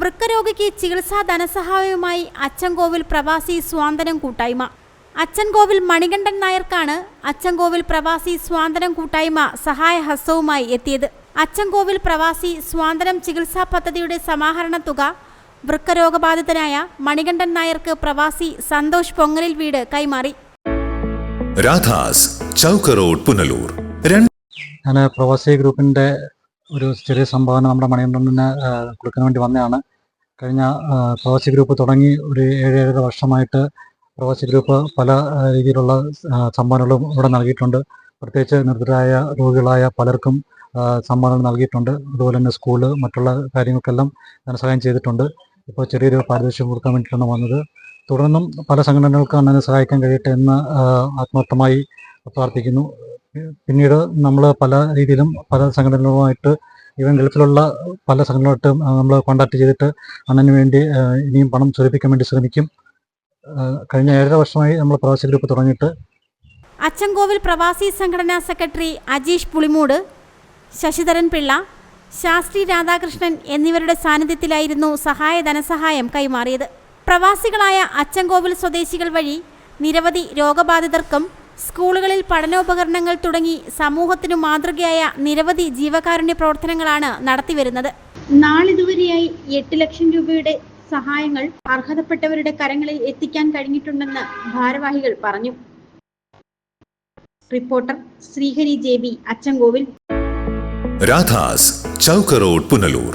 വൃക്കരോഗിക്ക് ചികിത്സാ ധനസഹായവുമായി അച്ചൻകോവിൽ പ്രവാസി സ്വാന്തനം കൂട്ടായ്മ. അച്ചൻകോവിൽ മണികണ്ഠൻ നായർക്കാണ് അച്ചൻകോവിൽ പ്രവാസി സ്വാന്തനം കൂട്ടായ്മ സഹായ ഹസ്തവുമായി എത്തിയത്. അച്ചൻകോവിൽ പ്രവാസി സ്വാന്തനം ചികിത്സാ പദ്ധതിയുടെ സമാഹരണ തുക വൃക്കരോഗബാധിതനായ മണികണ്ഠൻ നായർക്ക് പ്രവാസി സന്തോഷ് പൊങ്ങലിൽ വീട് കൈമാറി. രാധാസ് ചൗക്ക് റോഡ് പുനലൂർ ഞാൻ പ്രവാസി ഗ്രൂപ്പിന്റെ ഒരു ചെറിയ സംഭാവന നമ്മുടെ മണികണ്ഠന് കൊടുക്കാൻ വേണ്ടി വന്നതാണ്. കഴിഞ്ഞ പ്രവാസി ഗ്രൂപ്പ് തുടങ്ങി ഒരു ഏഴ് ഏഴര വർഷമായിട്ട് പ്രവാസി ഗ്രൂപ്പ് പല രീതിയിലുള്ള സംഭാവനകളും ഇവിടെ നൽകിയിട്ടുണ്ട്. പ്രത്യേകിച്ച് നിർദ്ധരായ രോഗികളായ പലർക്കും സംഭാവനകൾ നൽകിയിട്ടുണ്ട്. അതുപോലെ തന്നെ സ്കൂൾ മറ്റുള്ള കാര്യങ്ങൾക്കെല്ലാം ധനസഹായം ചെയ്തിട്ടുണ്ട്. ഇപ്പോൾ ചെറിയൊരു പാരിതോഷികം കൊടുക്കാൻ വേണ്ടിയിട്ടാണ് വന്നത്. തുടർന്നും പല സംഘടനകൾക്കും അണ്ണനെ സഹായിക്കാൻ കഴിയട്ടെ എന്ന് ആത്മാർത്ഥമായി പ്രാർത്ഥിക്കുന്നു. പിന്നീട് നമ്മൾ പല രീതിയിലും പല സംഘടനകളുമായിട്ട് ഈവൻ ഗൾഫിലുള്ള പല സംഘടനകളായിട്ട് നമ്മൾ കോണ്ടാക്ട് ചെയ്തിട്ട് അണ്ണന് വേണ്ടി ഇനിയും പണം സ്വരൂപിക്കാൻ വേണ്ടി ശ്രമിക്കും. കഴിഞ്ഞ ഏഴര വർഷമായി നമ്മൾ പ്രവാസി ഗ്രൂപ്പ് തുടങ്ങിയിട്ട്. അച്ചൻകോവിൽ പ്രവാസി സംഘടനാ സെക്രട്ടറി അജീഷ് പുളിമൂട് ശശിധരൻ പിള്ള ശാസ്ത്രി രാധാകൃഷ്ണൻ എന്നിവരുടെ സാന്നിധ്യത്തിലായിരുന്നു സഹായ ധനസഹായം കൈമാറിയത്. പ്രവാസികളായ അച്ചൻകോവിൽ സ്വദേശികൾ വഴി നിരവധി രോഗബാധിതർക്കും സ്കൂളുകളിൽ പഠനോപകരണങ്ങൾ തുടങ്ങി സമൂഹത്തിനു മാതൃകയായ നിരവധി ജീവകാരുണ്യ പ്രവർത്തനങ്ങളാണ് നടത്തിവരുന്നത്. നാളിതുവരെയായി എട്ട് ലക്ഷം രൂപയുടെ സഹായങ്ങൾ അർഹതപ്പെട്ടവരുടെ കരങ്ങളിൽ എത്തിക്കാൻ കഴിഞ്ഞിട്ടുണ്ടെന്ന് ഭാരവാഹികൾ പറഞ്ഞു. Reporter Sreehari J B Achankovil. Radha's Chowk road Punalur.